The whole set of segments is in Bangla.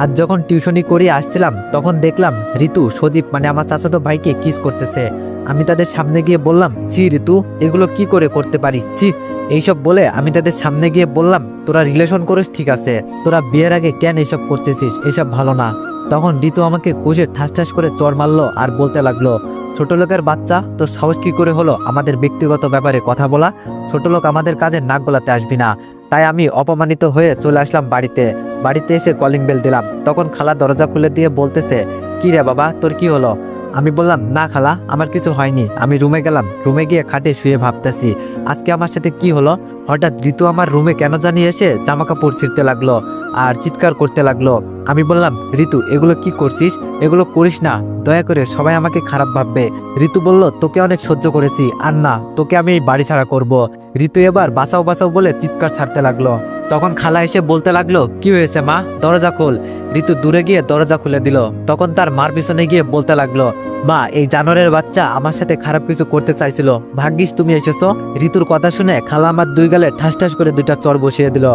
আর যখন টিউশনি করে আসছিলাম, তখন দেখলাম ঋতু, সজীব মানে আমার চাচাতো ভাইকে কিস করতেছে। আমি তাদের সামনে গিয়ে বললাম, ছি ঋতু, এগুলো কি করে করতে পারিস? ছি। এইসব বলে আমি তাদের সামনে গিয়ে বললাম, তোরা রিলেশন করিস, ঠিক আছে। তোরা বিয়ের আগে কেন এইসব করতেছিস? এইসব ভালো না। তখন ঋতু আমাকে কোষে ঠাস ঠাস করে চর মারলো আর বলতে লাগল, ছোট লোকের বাচ্চা, তোর সাহস কি করে হলো? আমাদের ব্যক্তিগত ব্যাপারে কথা বলা। ছোট লোক আমাদের কাজে নাক গলাতে আসবি না। তাই আমি অপমানিত হয়ে চলে আসলাম বাড়িতে। বাড়িতে এসে কলিং বেল দিলাম। তখন খালা দরজা খুলে দিয়ে বলতেছে, কি রে বাবা, তোর কি হলো? আমি বললাম, না খালা, আমার কিছু হয়নি। আমি রুমে গেলাম। রুমে গিয়ে খাটে শুয়ে ভাবতেছি, আজকে আমার সাথে কি হলো? হঠাৎ ঋতু আমার রুমে কেন জানি এসে জামা কাপড় ছিঁড়তে লাগল আর চিৎকার করতে লাগল। আমি বললাম, ঋতু, এগুলো কি করছিস? এগুলো করিস না। দয়া করে সবাই আমাকে খারাপ ভাববে। ঋতু বলল, তোকে অনেক সহ্য করেছি। আর না, তোকে আমি এই বাড়ি ছাড়া করব। ঋতু এবার বাঁচাও বাঁচাও বলে চিৎকার ছাড়তে লাগল। তখন খালা এসে বলতে লাগল, কি হয়েছে মা? দরজা খোল। ঋতু দূরে গিয়ে দরজা খুলে দিল। তখন তার মার পিছনে গিয়ে বলতে লাগল, মা, এই জানোয়ারের বাচ্চা আমার সাথে খারাপ কিছু করতে চাইছিল। ভাগ্যিস তুমি এসেছ? ঋতুর কথা শুনে খালা আমার দুই গালে ঠাস ঠাস করে দুইটা চর বসিয়ে দিল।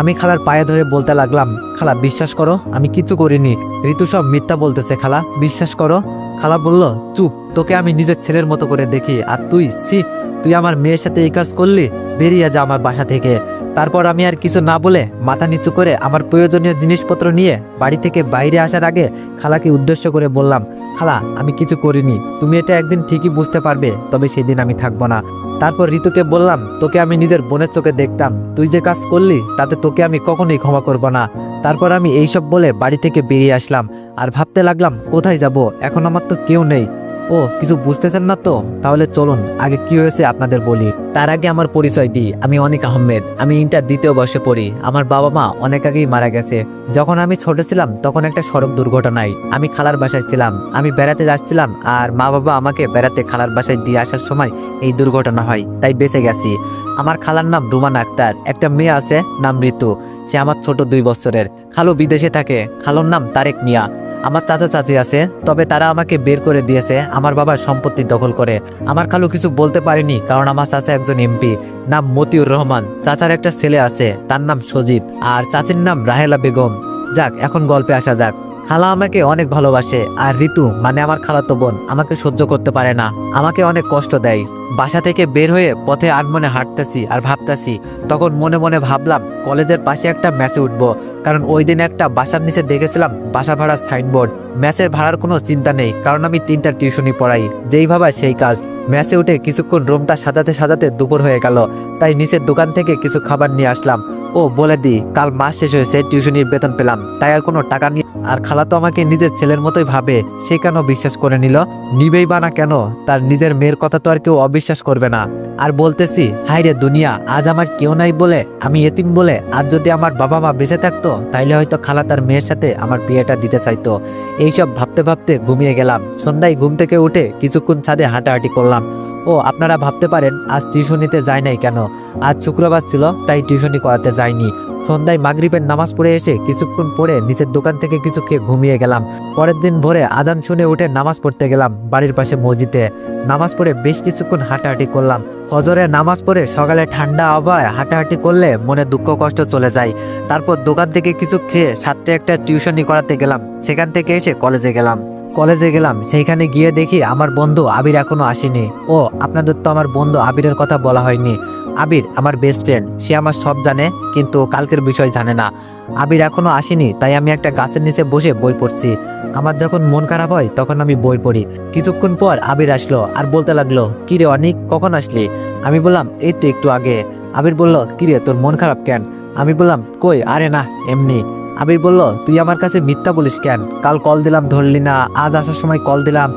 আমি খালার পায়ে ধরে বলতে লাগলাম, খালা, বিশ্বাস করো, আমি কিছু করিনি। ঋতু সব মিথ্যা বলতেছে খালা, বিশ্বাস করো? খালা বলল, চুপ, তোকে আমি নিজের ছেলের মতো করে দেখি, আর তুই সি তুই আমার মেয়ের সাথে এই কাজ করলি, বেরিয়ে যা আমার বাসা থেকে। তারপর আমি আর কিছু না বলে মাথা নিচু করে আমার প্রয়োজনীয় জিনিসপত্র নিয়ে বাড়ি থেকে বাইরে আসার আগে খালাকে উদ্দেশ্য করে বললাম, খালা, আমি কিছু করিনি। তুমি এটা একদিন ঠিকই বুঝতে পারবে, তবে সেদিন আমি থাকব না। তারপর ঋতুকে বললাম, তোকে আমি নিজের বোনের চোখে দেখতাম। তুই যে কাজ করলি, তাতে তোকে আমি কখনোই ক্ষমা করব না। তারপর আমি এইসব বলে বাড়ি থেকে বেরিয়ে আসলাম। আর ভাবতে লাগলাম, কোথায় যাব? এখন আমার তো কেউ নেই। ও, কিছু বুঝতেছেন না তো? তাহলে চলুন, আগে কি হয়েছে আপনাদের বলি। তার আগে আমার পরিচয় দিই, আমি অনিক আহমেদ। আমি ইন্টার দ্বিতীয় বর্ষে পড়ি। আমার বাবা মা অনেক আগেই মারা গেছে। যখন আমি ছোট ছিলাম, তখন একটা সড়ক দুর্ঘটনায় আমি খালার বাসায় ছিলাম। আমি বেড়াতে যাচ্ছিলাম আর মা বাবা আমাকে বেড়াতে খালার বাসায় দিয়ে আসার সময় এই দুর্ঘটনা হয়, তাই বেঁচে গেছি। আমার খালার নাম রুমান আক্তার। একটা মেয়ে আছে, নাম ঋতু। সে আমার ছোট দুই বছরের। খালু বিদেশে থাকে। খালুর নাম তারেক মিয়া। আমার চাচা চাচি আছে, তবে তারা আমাকে বের করে দিয়েছে, আমার বাবার সম্পত্তি দখল করে। আমার খালু কিছু বলতে পারেনি, কারণ আমার চাচা একজন এমপি। নাম মতিউর রহমান। চাচার একটা ছেলে আছে, তার নাম সজীব, আর চাচির নাম রাহেলা বেগম। যাক, এখন গল্পে আসা যাক। খালা আমাকে অনেক ভালোবাসে, আর ঋতু মানে আমার খালাতো বোন, আমাকে সহ্য করতে পারে না। আমাকে অনেক কষ্ট দেয়। বাসা থেকে বের হয়ে পথে আনমনে হাঁটতেছি আর ভাবতেছি, তখন মনে মনে ভাবলাম, কলেজের পাশে একটা ম্যাচে উঠবো। কারণ ওই দিন একটা বাসার নিচে দেখেছিলাম, বাসা ভাড়ার সাইনবোর্ড। ম্যাচের ভাড়ার কোনো চিন্তা নেই, কারণ আমি তিনটা টিউশনি পড়াই। যেই ভাবা সেই কাজ। ম্যাচে উঠে কিছুক্ষণ রুমটা সাজাতে সাজাতে দুপুর হয়ে গেল। তাই নিচের দোকান থেকে কিছু খাবার নিয়ে আসলাম। ও বলে দি, কাল মাস শেষ হয়েছে, টিউশনির বেতন পেলাম। তাই আর কোনো টাকা নিয়ে আর খালা তো আমাকে নিজের ছেলের মতোই ভাবে, সে কেন বিশ্বাস করে নিল? নিবেই বা না কেন? তার নিজের মেয়ের কথা তো আর কেউ অবিশ্বাস করবে না। আর বলতেছি হাই রে দুনিয়া, আজ আমার কেউ নাই বলে, আমি এতিম বলে, আজ যদি আমার বাবা মা বেঁচে থাকতো, তাইলে হয়তো খালা তার মেয়ের সাথে আমার বিয়েটা দিতে চাইতো। এইসব ভাবতে ভাবতে ঘুমিয়ে গেলাম। সন্ধ্যায় ঘুম থেকে উঠে কিছুক্ষণ ছাদে হাঁটাহাঁটি করলাম। ও, আপনারা ভাবতে পারেন, আজ টিউশনিতে যায় নাই কেন? আজ শুক্রবার ছিল, তাই টিউশনি করাতে যায়নি সন্ধ্যায় মাগরিবের নামাজ পড়ে এসে কিছুক্ষণ পরে নিচের দোকান থেকে কিছু খেয়ে ঘুমিয়ে গেলাম। পরের দিন ভোরে আদান শুনে উঠে নামাজ পড়তে গেলাম বাড়ির পাশে মসজিদে। নামাজ পড়ে বেশ কিছুক্ষণ হাঁটাহাঁটি করলাম। হজরে নামাজ পড়ে সকালে ঠান্ডা আবহাওয়ায় হাঁটাহাঁটি করলে মনে দুঃখ কষ্ট চলে যায়। তারপর দোকান থেকে কিছু খেয়ে সাতটা একটা টিউশনি করাতে গেলাম। সেখান থেকে এসে কলেজে গেলাম। কলেজে গেলাম, সেইখানে গিয়ে দেখি আমার বন্ধু আবির এখনও আসেনি। ও, আপনাদের তো আমার বন্ধু আবিরের কথা বলা হয়নি। আবির আমার বেস্ট ফ্রেন্ড সে আমার সব জানে, কিন্তু কালকের বিষয় জানে না। আবির এখনও আসেনি, তাই আমি একটা গাছের নিচে বসে বই পড়ছি। আমার যখন মন খারাপ হয়, তখন আমি বই পড়ি। কিছুক্ষণ পর আবির আসলো আর বলতে লাগল, কিরে অনেক, কখন আসলি? আমি বললাম, এই তো একটু আগে। আবির বলল, কিরে, তোর মন খারাপ কেন? আমি বললাম, কই, আরে না, এমনি। আবির বলল, তুই আমার কাছে মিথ্যা বলিস কেন? কাল কল দিলাম, ধরলি না, আজ আসার সময় কল দিলাম,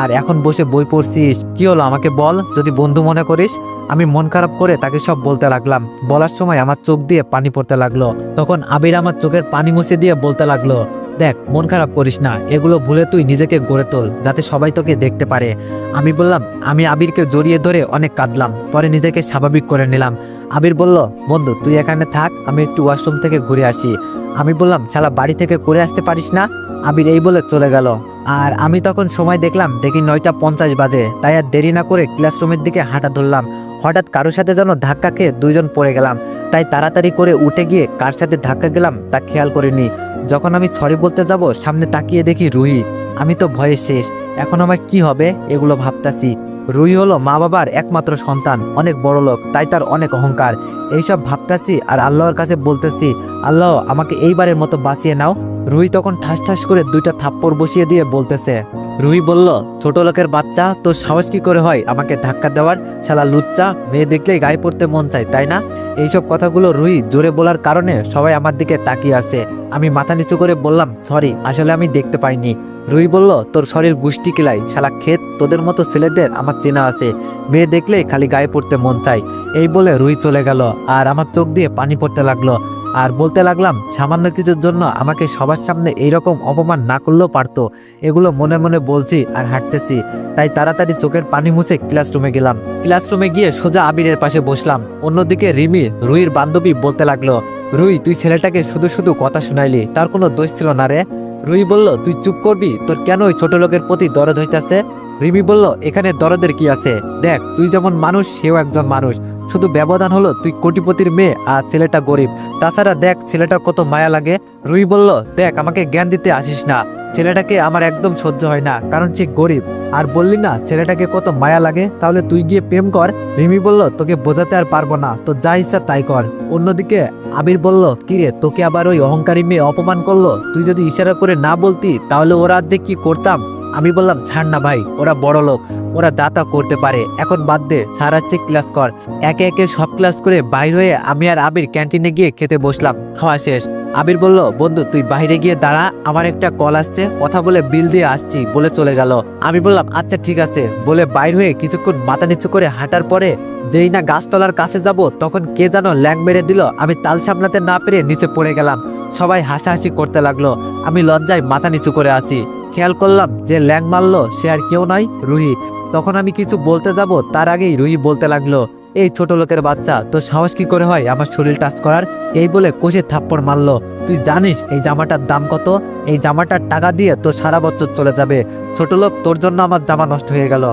আর এখন বসে বই পড়ছিস। কি হলো, আমাকে বল, যদি বন্ধু মনে করিস? আমি মন খারাপ করে তাকে সব বলতে লাগলাম। বলার সময় আমার চোখ দিয়ে পানি পড়তে লাগল। তখন আবির আমার চোখের পানি মুছে দিয়ে বলতে লাগল, দেখ, মন খারাপ করিস না, এগুলো ভুলে তুই নিজেকে গড়ে তোল, যাতে সবাই তোকে দেখতে পারে। আমি বললাম, আমি আবিরকে জড়িয়ে ধরে অনেক কাঁদলাম, পরে নিজেকে স্বাভাবিক করে নিলাম। আবির বলল, বন্ধু, তুই এখানে থাক, আমি একটু ওয়াশরুম থেকে ঘুরে আসি। আমি বললাম, শালা, বাড়ি থেকে করে আসতে পারিস না? আবির এই বলে চলে গেল। আর আমি তখন সময় দেখলাম, দেখি নয়টা পঞ্চাশ বাজে। তাই আর দেরি না করে ক্লাসরুমের দিকে হাঁটা ধরলাম। হঠাৎ কারোর সাথে যেন ধাক্কা খেয়ে দুইজন পড়ে গেলাম। তাই তাড়াতাড়ি করে উঠে গিয়ে কার সাথে ধাক্কা গেলাম তা খেয়াল করিনি। যখন আমি সরি বলতে যাব, সামনে তাকিয়ে দেখি রুহি। আমি তো ভয়ে শেষ। এখন আমার কি হবে? এগুলো ভাবতাছি। রুই হলো মা বাবার একমাত্র সন্তান, অনেক বড় লোক, তাই তার অনেক অহংকার। এইসব ভাবতেছি আর আল্লাহর কাছে বলতেছি, আল্লাহ, আমাকে এইবারের মতো বাঁচিয়ে নাও। রুই তখন ঠাস ঠাস করে দুইটা থাপ্পড় বসিয়ে দিয়ে বলতেছে, রুই বলল, ছোট লোকের বাচ্চা, তোর সাহস কি করে হয়? আমাকে ধাক্কা দেওয়ার? শালা লুচ্চা, মেয়ে দেখলেই গায়ে পড়তে মন চায়, তাই না? এইসব কথাগুলো রুই জোরে বলার কারণে সবাই আমার দিকে তাকিয়ে আছে। আমি মাথা নিচু করে বললাম, সরি, আসলে আমি দেখতে পাইনি। রুই বলল, তোর শরীর গুষ্টি কিলাই, শালা ক্ষেত, তোদের মতো ছেলেদের আমার চেনা আছে। মেয়ে দেখলে খালি গায়ে পড়তে মন চাই এই বলে রুই চলে গেল, আর আমার চোখ দিয়ে পানি পড়তে লাগল। আর বলতে লাগলাম, সামান্য কিছুর জন্য আমাকে সবার সামনে এইরকম অপমান না করলেও পারতো। এগুলো মনে মনে বলছি আর হাঁটতেছি। তাই তাড়াতাড়ি চোখের পানি মুছে ক্লাসরুমে গেলাম। ক্লাসরুমে গিয়ে সোজা আবিরের পাশে বসলাম। অন্যদিকে রিমি রুইর বান্ধবী বলতে লাগল রুই, তুই ছেলেটাকে শুধু শুধু কথা শুনাইলি, তার কোনো দোষ ছিল না রে? রুই বলল, তুই চুপ করবি? তোর কেন ওই ছোট লোকের প্রতি দরদ হইতেছে? রিমি বলল, এখানে দরদের কি আছে? দেখ, তুই যেমন মানুষ, সেও একজন মানুষ। শুধু ব্যবধান হলো তুই কোটিপতির মেয়ে আর ছেলেটা গরিব। তাছাড়া দেখ, ছেলেটার কত মায়া লাগে। রুই বলল, দেখ, আমাকে জ্ঞান দিতে আসিস না। ছেলেটাকে আমার একদম সহ্য হয় না, কারণ সে গরিব। আর বললি না, ছেলেটাকে কত মায়া লাগে? তাহলে তুই গিয়ে প্রেম কর। রিমি বলল, তোকে বোঝাতে আর পারব না তো যা ইচ্ছা তাই কর। অন্যদিকে আবির বলল, কিরে, তোকে আবার ওই অহংকারী মেয়ে অপমান করল? তুই যদি ইশারা করে না বলতি, তাহলে ওরা অর্ধেক কি করতাম? আমি বললাম, ছাড় না ভাই, ওরা বড় লোক, ওরা দাতা করতে পারে। এখন বাদ দে সারাচ্ছে ক্লাস কর। একে একে সব ক্লাস করে বাইর হয়ে আমি আর আবির ক্যান্টিনে গিয়ে খেতে বসলাম, খাওয়া শেষ। আবির বলল, বন্ধু, তুই বাইরে গিয়ে দাঁড়া, আমার একটা কল আসছে। কথা বলে বিল দিয়ে আসছি, বলে চলে গেল। আমি বললাম আচ্ছা ঠিক আছে। বলে বাইর হয়ে কিছুক্ষণ মাথা নিচু করে হাঁটার পরে যেই না গাছতলার কাছে যাব, তখন কে যেন ল্যাং মেরে দিল। আমি তাল সামলাতে না পেরে নিচে পড়ে গেলাম। সবাই হাসাহাসি করতে লাগল। আমি লজ্জায় মাথা নিচু করে আছি। খেয়াল করলাম যে ল্যাং মারলো, সে আর কেউ নয়, রুহি। তখন আমি কিছু বলতে যাব, তার আগেই রুহি বলতে লাগল এই ছোট লোকের বাচ্চা, তোর সাহস কি করে হয় আমার শরীর টাচ করার? এই বলে কোষে থাপ্পড় মারলো। তুই জানিস, এই জামাটার দাম কত? এই জামাটার টাকা দিয়ে তোর সারা বছর চলে যাবে। ছোট লোক, তোর জন্য আমার জামা নষ্ট হয়ে গেল।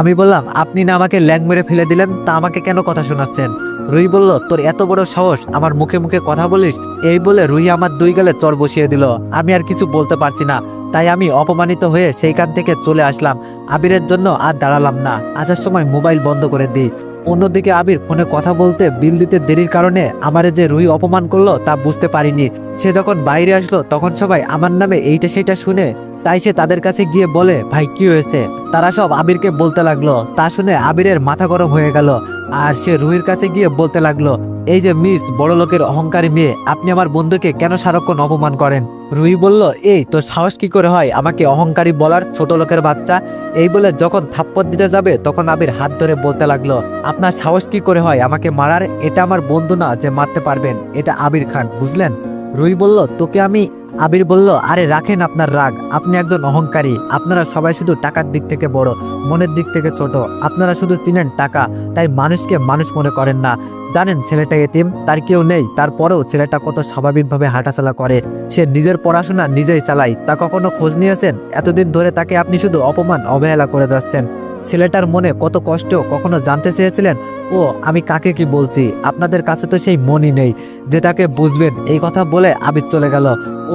আমি বললাম, আপনি না আমাকে ল্যাং মেরে ফেলে দিলেন, তা আমাকে কেন কথা শোনাচ্ছেন? রুই বলল, তোর এত বড় সাহস, আমার মুখে মুখে কথা বলিস? এই বলে রুই আমার দুই গালে চর বসিয়ে দিল। আমি আর কিছু বলতে পারছি না, তাই আমি অপমানিত হয়ে সেইখান থেকে চলে আসলাম। আবিরের জন্য আর দাঁড়ালাম না। আসার সময় মোবাইল বন্ধ করে দিই। অন্যদিকে আবির ফোনে কথা বলতে বিল দিতে দেরির কারণে আমারে যে রুই অপমান করল তা বুঝতে পারিনি। সে যখন বাইরে আসলো, তখন সবাই আমার নামে এইটা সেটা শুনে তাই সে তাদের কাছে গিয়ে বলে, ভাই, কি হয়েছে? তারা সব আবিরকে বলতে লাগল। তা শুনে আবিরের মাথা গরম হয়ে গেল আর সে রুহির কাছে গিয়ে বলতে লাগল, এই যে মিস বড় লোকের অহংকারী মেয়ে, আপনি আমার বন্ধুকে কেন সারাক্ষণ অপমান করেন? রুহি বলল, এই, তোর সাহস কি করে হয়? আমাকে অহংকারী বলার ছোট লোকের বাচ্চা? এই বলে যখন থাপ্পড় দিতে যাবে, তখন আবির হাত ধরে বলতে লাগল, আপনার সাহস কি করে হয়? আমাকে মারার? এটা আমার বন্ধু না যে মারতে পারবেন। এটা আবির খান, বুঝলেন? রুই বলল, তোকে আমি আবির বলল, আরে, রাখেন আপনার রাগ। আপনি একজন অহংকারী। আপনারা সবাই শুধু টাকার দিক থেকে বড়, মনের দিক থেকে ছোট। আপনারা শুধু চিনেন টাকা, তাই মানুষকে মানুষ মনে করেন না। জানেন ছেলেটা এতিম, তার কেউ নেই, তারপরেও ছেলেটা কত স্বাভাবিকভাবে হাঁটাচলা করে। সে নিজের পড়াশোনা নিজেই চালায়, তা কখনো খোঁজ নিয়েছেন? এতদিন ধরে তাকে আপনি শুধু অপমান, অবহেলা করে যাচ্ছেন। ছেলেটার মনে কত কষ্ট, কখনো জানতে চেয়েছিলেন? ও, আমি কাকে কি বলছি? আপনাদের কাছে তো সেই মনই নেই। যে তাকে বুঝবেন, এই কথা বলে আবির চলে গেল।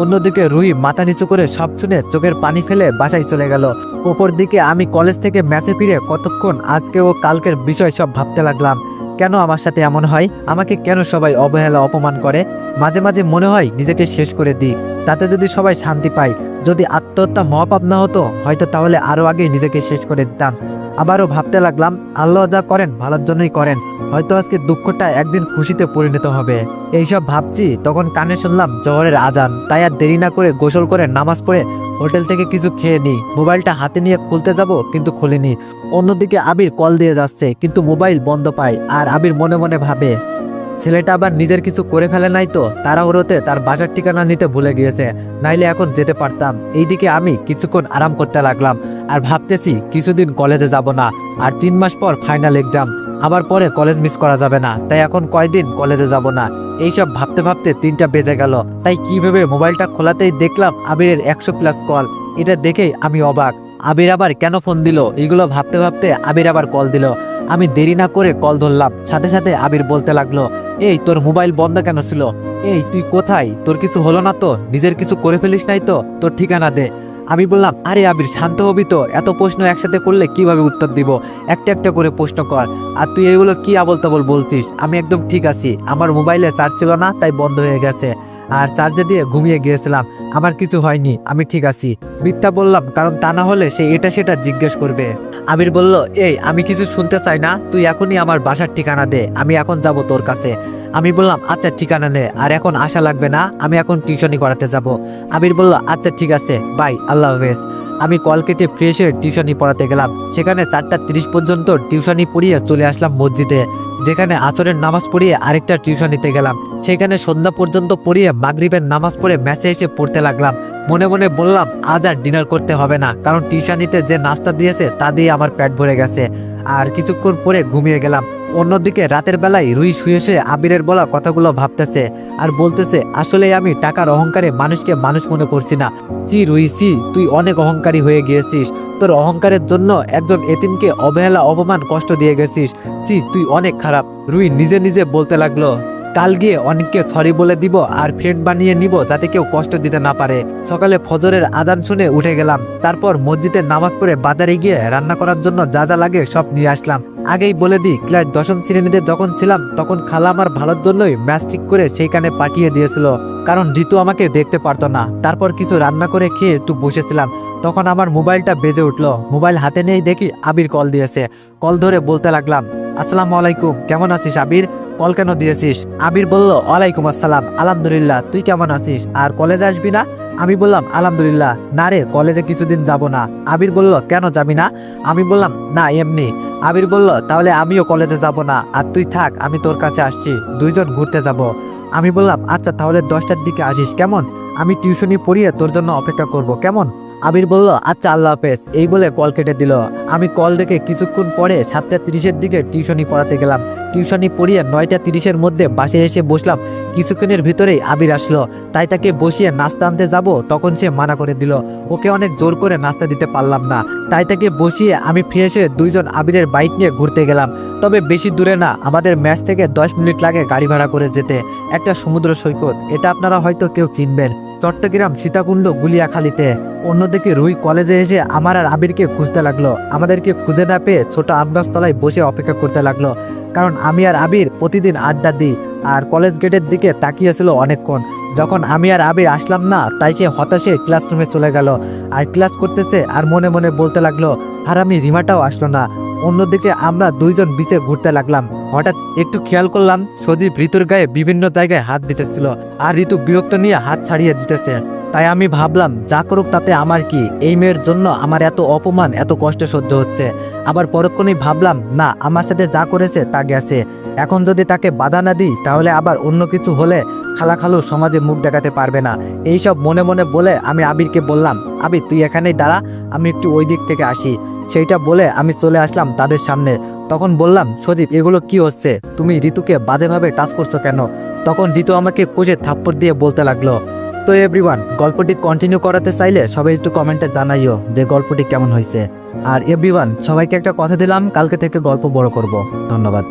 অন্যদিকে রুই মাথা নিচু করে সব শুনে চোখের পানি ফেলে বাসায় চলে গেল। ওপর দিকে আমি কলেজ থেকে ম্যাচে ফিরে কতক্ষণ আজকে ও কালকের বিষয় সব ভাবতে লাগলাম। কেন আমার সাথে এমন হয়? আমাকে কেন সবাই অবহেলা, অপমান করে? মাঝে মাঝে মনে হয় নিজেকে শেষ করে দিই। তাতে যদি সবাই শান্তি পায় যদি আত্মহত্যা মহাপাপ না হতো, হয়তো তাহলে আরও আগে নিজেকে শেষ করে দিতাম। আবারও ভাবতে লাগলাম, আল্লাহ যা করেন, ভালোর জন্যই করেন। হয়তো আজকে দুঃখটা একদিন খুশিতে পরিণত হবে। এইসব ভাবছি, তখন কানে শুনলাম জহরের আজান। তাই আর দেরি না করে গোসল করে নামাজ পড়ে হোটেল থেকে কিছু খেয়ে নিই। মোবাইলটা হাতে নিয়ে খুলতে যাব, কিন্তু খুলিনি। অন্যদিকে আবির কল দিয়ে যাচ্ছে, কিন্তু মোবাইল বন্ধ পায়, আর আবির মনে মনে ভাবে ছেলেটা আবার নিজের কিছু করে ফেলে নাই তো, তাড়াহুড়োতে তার বাসার ঠিকানা নিতে ভুলে গিয়েছে। নাইলে এখন যেতে পারতাম। এইদিকে আমি কিছুক্ষণ আরাম করতে লাগলাম আর ভাবতেছি কিছুদিন কলেজে যাব না আর তিন মাস পর ফাইনাল এক্সাম আবার পরে কলেজ মিস করা যাবে না, তাই এখন কয়দিন কলেজে যাব না? এইসব ভাবতে ভাবতে তিনটা বেজে গেল। তাই কি ভেবে মোবাইলটা খোলাতেই দেখলাম আবিরের একশো প্লাস কল এটা দেখেই আমি অবাক। আবির আবার কেন ফোন দিল? এগুলো ভাবতে ভাবতে আবির আবার কল দিল। আমি দেরি না করে কল ধরলাম। সাথে সাথে আবির বলতে লাগল, এই, তোর মোবাইল বন্ধ কেন ছিল? এই, তুই কোথায়? তোর কিছু হলো না তো? নিজের কিছু করে ফেলিস নাই তো? তোর ঠিকানা দে। আমি বললাম, আরে আবির, শান্ত হবি তো? এত প্রশ্ন একসাথে করলে কীভাবে উত্তর দিব? একটা একটা করে প্রশ্ন কর। আর তুই এগুলো কি আবল তাবল বলছিস? আমি একদম ঠিক আছি। আমার মোবাইলে চার্জ ছিল না, তাই বন্ধ হয়ে গেছে। আর চার্জে দিয়ে ঘুমিয়ে গিয়েছিলাম। আমার কিছু হয়নি, আমি ঠিক আছি। মিথ্যা বললাম, কারণ তা না হলে সে এটা সেটা জিজ্ঞেস করবে। আমির বলল, এই, আমি কিছু শুনতে চাই না, তুই এখনই আমার বাসার ঠিকানা দে, আমি এখন যাব তোর কাছে। আমি বললাম আচ্ছা ঠিকানা নে, আর এখন আশা লাগবে না, আমি এখন টিউশনি করাতে যাব। আমির বলল আচ্ছা ঠিক আছে, বাই, আল্লাহ হাফেজ। আমি কল কেটে ফ্রেশ হয়ে টিউশনি পড়াতে গেলাম। সেখানে চারটা তিরিশ পর্যন্ত টিউশনি পড়িয়ে চলে আসলাম মসজিদে। যেখানে আচরের নামাজ পড়িয়ে আরেকটা টিউশনিতে গেলাম। সেখানে সন্ধ্যা পর্যন্ত পড়িয়ে মাগরিবের নামাজ পড়ে ম্যাচে এসে পড়তে লাগলাম। মনে মনে বললাম, আজ আর ডিনার করতে হবে না, কারণ টিউশনিতে যে নাস্তা দিয়েছে, তা দিয়ে আমার পেট ভরে গেছে। আর কিছুক্ষণ পরে ঘুমিয়ে গেলাম। অন্যদিকে রাতের বেলায় রুই শুয়ে শুয়ে আবিরের বলা কথাগুলো ভাবতেছে আর বলতেছে আসলে আমি টাকার অহংকারে মানুষকে মানুষ মনে করছি না। চি রুই চি তুই অনেক অহংকারী হয়ে গিয়েছিস। তোর অহংকারের জন্য একজন এতিমকে অবহেলা, অপমান, কষ্ট দিয়ে গেছিস। চি তুই অনেক খারাপ রুই নিজে নিজে বলতে লাগল, কাল গিয়ে অনেককে সরি বলে দিব আর ফ্রেন্ড বানিয়ে নিব যাতে কেউ কষ্ট দিতে না পারে। সকালে ফজরের আদান শুনে উঠে গেলাম। তারপর মসজিদে নামাজ পড়ে বাজারে গিয়ে রান্না করার জন্য যা যা লাগে সব নিয়ে আসলাম। আগেই বলে দিই, ক্লাস দশম শ্রেণীতে যখন ছিলাম, তখন খালা আমার ভালোর জন্যই ম্যাচ ঠিক করে সেইখানে পাঠিয়ে দিয়েছিল। কারণ ঋতু আমাকে দেখতে পারতো না। তারপর কিছু রান্না করে খেয়ে একটু বসেছিলাম। তখন আমার মোবাইলটা বেজে উঠল। মোবাইল হাতে নিয়েই দেখি আবির কল দিয়েছে। কল ধরে বলতে লাগলাম, আসসালামু আলাইকুম, কেমন আছিস আবির? কল কেন দিয়েছিস? আবির বলল, ওয়ালাইকুম আসসালাম। আলহামদুলিল্লাহ, তুই কেমন আছিস? আর কলেজে আসবি না? আমি বললাম, আলহামদুলিল্লাহ। না রে, কলেজে কিছুদিন যাব না। আবির বলল, কেন যাবি না? আমি বললাম, না, এমনি। আবির বলল, তাহলে আমিও কলেজে যাব না। আর তুই থাক, আমি তোর কাছে আসছি। দুইজন ঘুরতে যাব। আমি বললাম আচ্ছা তাহলে দশটার দিকে আসিস, কেমন? আমি টিউশনি পড়িয়ে তোর জন্য অপেক্ষা করব, কেমন? আবির বলল আচ্ছা আল্লাহ হাফেজ। এই বলে কল কেটে দিল। আমি কল রেখে কিছুক্ষণ পরে সাতটা তিরিশের দিকে টিউশনি পড়াতে গেলাম। টিউশনি পড়িয়ে নয়টা তিরিশের মধ্যে বাসে এসে বসলাম। কিছুক্ষণের ভিতরেই আবির আসলো। তাই তাকে বসিয়ে নাস্তা আনতে যাব, তখন সে মানা করে দিল, ওকে অনেক জোর করে নাস্তা দিতে পারলাম না। তাই তাকে বসিয়ে আমি ফিরে এসে দুইজন আবিরের বাইক নিয়ে ঘুরতে গেলাম। তবে বেশি দূরে না, আমাদের ম্যাচ থেকে দশ মিনিট লাগে গাড়ি ভাড়া করে যেতে। একটা সমুদ্র সৈকত, এটা আপনারা হয়তো কেউ চিনবেন। চট্টগ্রাম, সীতাকুণ্ড, গুলিয়াখালীতে। অন্যদিকে রুই কলেজে এসে আমার আর আবিরকে খুঁজতে লাগল। আমাদেরকে খুঁজে না পেয়ে ছোট আমগাছ তলায় বসে অপেক্ষা করতে লাগল। কারণ আমি আর আবির প্রতিদিন আড্ডা দিই, আর কলেজ গেটের দিকে তাকিয়েছিল অনেকক্ষণ। যখন আমি আর আবির আসলাম না, তাই সে হতাশে ক্লাসরুমে চলে গেল, আর ক্লাস করতেছে আর মনে মনে বলতে লাগল, আর আমি রিমাটাও আসলো না। অন্যদিকে আমরা দুইজন বিচে ঘুরতে লাগলাম। হঠাৎ একটু খেয়াল করলাম, সজীব ঋতুর গায়ে বিভিন্ন জায়গায় হাত দিতেছিল, আর ঋতু বিরক্ত নিয়ে হাত ছাড়িয়ে দিতেছে। তাই আমি ভাবলাম, যা করুক তাতে আমার কি? এই মেয়ের জন্য আমার এত অপমান, এত কষ্ট সহ্য হচ্ছে। আবার পরক্ষণেই ভাবলাম, না, আমার সাথে যা করেছে তা গেছে। এখন যদি তাকে বাধা না দিই, তাহলে আবার অন্য কিছু হলে খালা খালু সমাজে মুখ দেখাতে পারবে না। এইসব মনে মনে বলে আমি আবিরকে বললাম আবির তুই এখানেই দাঁড়া, আমি একটু ওই দিক থেকে আসি। সেইটা বলে আমি চলে আসলাম তাদের সামনে। তখন বললাম, সজীব, এগুলো কি হচ্ছে? তুমি ঋতুকে বাজেভাবে টাচ করছ কেন? তখন ঋতু আমাকে কোচে থাপ্পড় দিয়ে বলতে লাগল তো এভরিওয়ান গল্পটি কন্টিনিউ করাতে চাইলে সবাই একটু কমেন্টে জানাইও যে গল্পটি কেমন হয়েছে। আর এভরিওয়ান সবাইকে একটা কথা দিলাম, কালকে থেকে গল্প বড় করব। ধন্যবাদ।